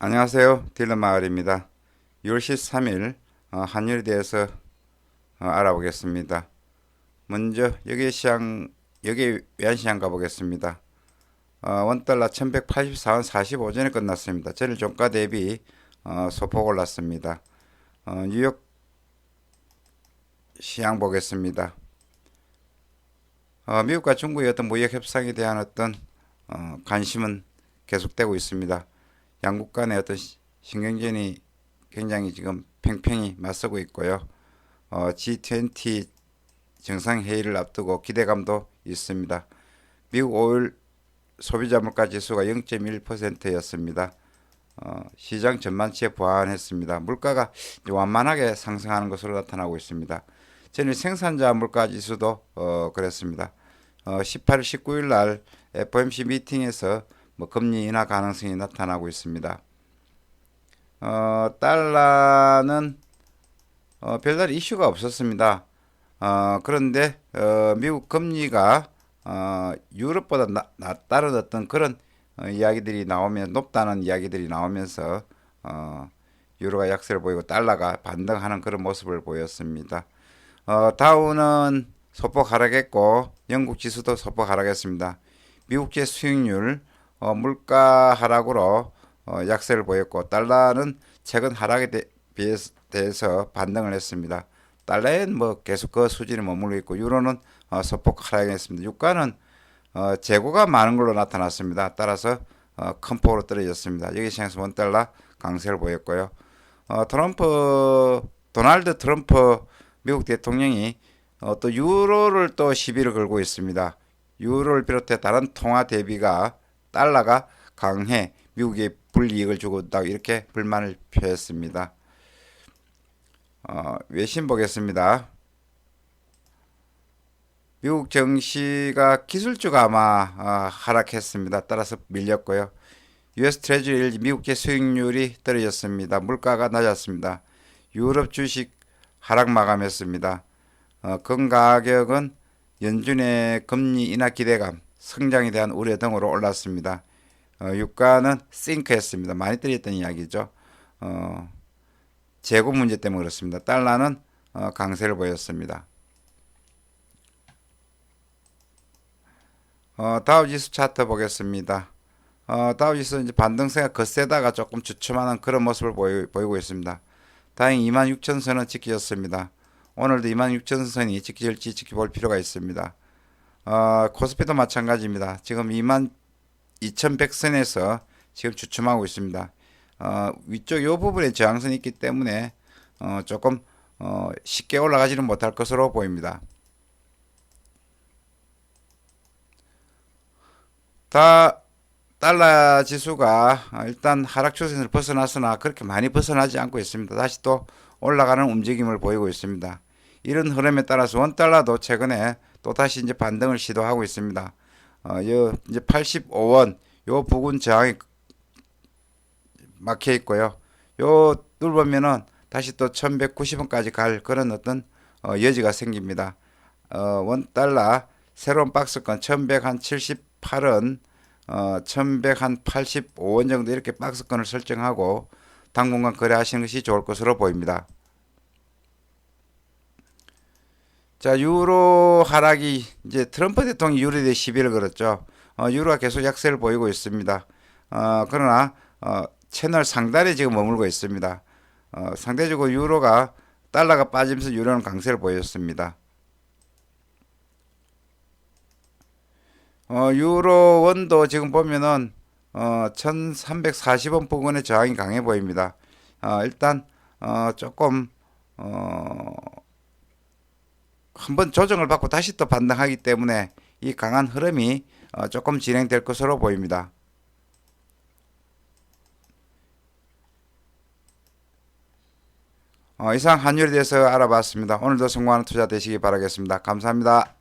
안녕하세요. 딜러 마을입니다. 6월 13일 어, 환율에 대해서 어, 알아보겠습니다. 먼저 여기 시장 여기 외환시장 가보겠습니다. 어, 원달러 1184원 45전에 끝났습니다. 전일 종가 대비 어, 소폭 올랐습니다. 어, 뉴욕 시장 보겠습니다. 어, 미국과 중국의 어떤 무역 협상에 대한 어떤 어, 관심은 계속되고 있습니다. 양국 간의 어떤 시- 신경전이 굉장히 지금 팽팽히 맞서고 있고요. 어, G20 정상회의를 앞두고 기대감도 있습니다. 미국 5일 소비자 물가 지수가 0.1%였습니다. 어, 시장 전반치에 부합했습니다. 물가가 완만하게 상승하는 것으로 나타나고 있습니다. 전일 생산자 물가 지수도 어, 그랬습니다. 어, 18일, 19일 날 FOMC 미팅에서 뭐 금리 인하 가능성이 나타나고 있습니다. 어, 달러는 어, 별다른 이슈가 없었습니다. 어, 그런데 어, 미국 금리가 어, 유럽보다 나, 낮다는 어떤 그런 어, 이야기들이 나오면 높다는 이야기들이 나오면서 어, 유로가 약세를 보이고 달러가 반등하는 그런 모습을 보였습니다. 어, 다우는 소폭 하락했고 영국 지수도 소폭 하락했습니다. 미국제 수익률 어, 물가 하락으로 어, 약세를 보였고 달러는 최근 하락에 대, 비해서 대해서 반등을 했습니다. 달러엔 뭐 계속 그 수준에 머물러 있고 유로는 어, 소폭 하락했습니다. 유가는 어, 재고가 많은 걸로 나타났습니다. 따라서 어, 큰 폭으로 떨어졌습니다. 여기 시장에서 원 달러 강세를 보였고요. 어, 트럼프 도널드 트럼프 미국 대통령이 어, 또 유로를 또 시비를 걸고 있습니다. 유로를 비롯해 다른 통화 대비가 달러가 강해 미국에 불이익을 주고 있다 이렇게 불만을 표했습니다. 어, 외신 보겠습니다. 미국 증시가 기술주가 아마 어, 하락했습니다. 따라서 밀렸고요. US 트레저리 미국계 수익률이 떨어졌습니다. 물가가 낮았습니다. 유럽 주식 하락 마감했습니다. 어, 금 가격은 연준의 금리 인하 기대감, 성장에 대한 우려 등으로 올랐습니다. 어, 유가는 싱크했습니다. 많이 떨어졌던 이야기죠. 어, 재고 문제 때문에 그렇습니다. 달러는 어, 강세를 보였습니다. 어, 다우지수 차트 보겠습니다. 어, 다우지수 이제 반등세가 거세다가 조금 주춤하는 그런 모습을 보이, 보이고 있습니다. 다행히 26,000선은 지켜졌습니다. 오늘도 26,000선이 지켜질지 지켜볼 필요가 있습니다. 어, 코스피도 마찬가지입니다. 지금 22,100선에서 지금 주춤하고 있습니다. 어, 위쪽 이 부분에 저항선이 있기 때문에 어, 조금 어, 쉽게 올라가지는 못할 것으로 보입니다. 다 달러 지수가 일단 하락 추세를 벗어났으나 그렇게 많이 벗어나지 않고 있습니다. 다시 또 올라가는 움직임을 보이고 있습니다. 이런 흐름에 따라서 원 달러도 최근에 또 다시 이제 반등을 시도하고 있습니다. 어, 요 이제 85원 요 부근 저항이 막혀 있고요. 요 뚫으면은 다시 또 1190원까지 갈 그런 어떤 어, 여지가 생깁니다. 어, 원 달러 새로운 박스권 1178원 어, 1185원 정도 이렇게 박스권을 설정하고 당분간 거래하시는 것이 좋을 것으로 보입니다. 자, 유로 하락이 이제 트럼프 대통령이 유로에 시비를 걸었죠. 어, 유로가 계속 약세를 보이고 있습니다. 어, 그러나 어, 채널 상단에 지금 머물고 있습니다. 어, 상대적으로 유로가 달러가 빠지면서 유로는 강세를 보였습니다. 어, 유로 원도 지금 보면은 어, 1340원 부근의 저항이 강해 보입니다. 어, 일단 어, 조금 어, 한번 조정을 받고 다시 또 반등하기 때문에 이 강한 흐름이 어, 조금 진행될 것으로 보입니다. 어, 이상 환율에 대해서 알아봤습니다. 오늘도 성공하는 투자 되시기 바라겠습니다. 감사합니다.